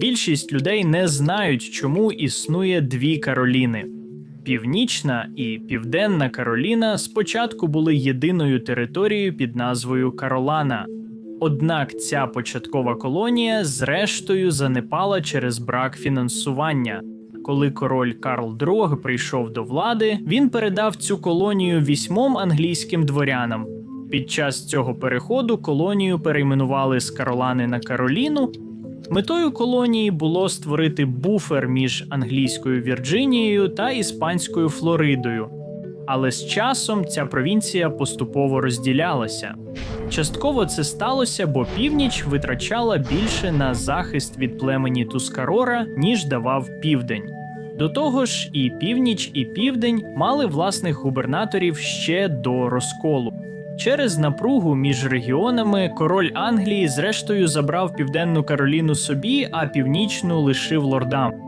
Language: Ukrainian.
Більшість людей не знають, чому існує дві Кароліни. Північна і Південна Кароліна спочатку були єдиною територією під назвою Каролана. Однак ця початкова колонія зрештою занепала через брак фінансування. Коли король Карл II прийшов до влади, він передав цю колонію вісьмом англійським дворянам. Під час цього переходу колонію перейменували з Каролани на Кароліну. Метою колонії було створити буфер між англійською Вірджинією та іспанською Флоридою. Але з часом ця провінція поступово розділялася. Частково це сталося, бо північ витрачала більше на захист від племені Тускарора, ніж давав південь. До того ж, і північ, і південь мали власних губернаторів ще до розколу. Через напругу між регіонами король Англії зрештою забрав південну Кароліну собі, а північну лишив лордам.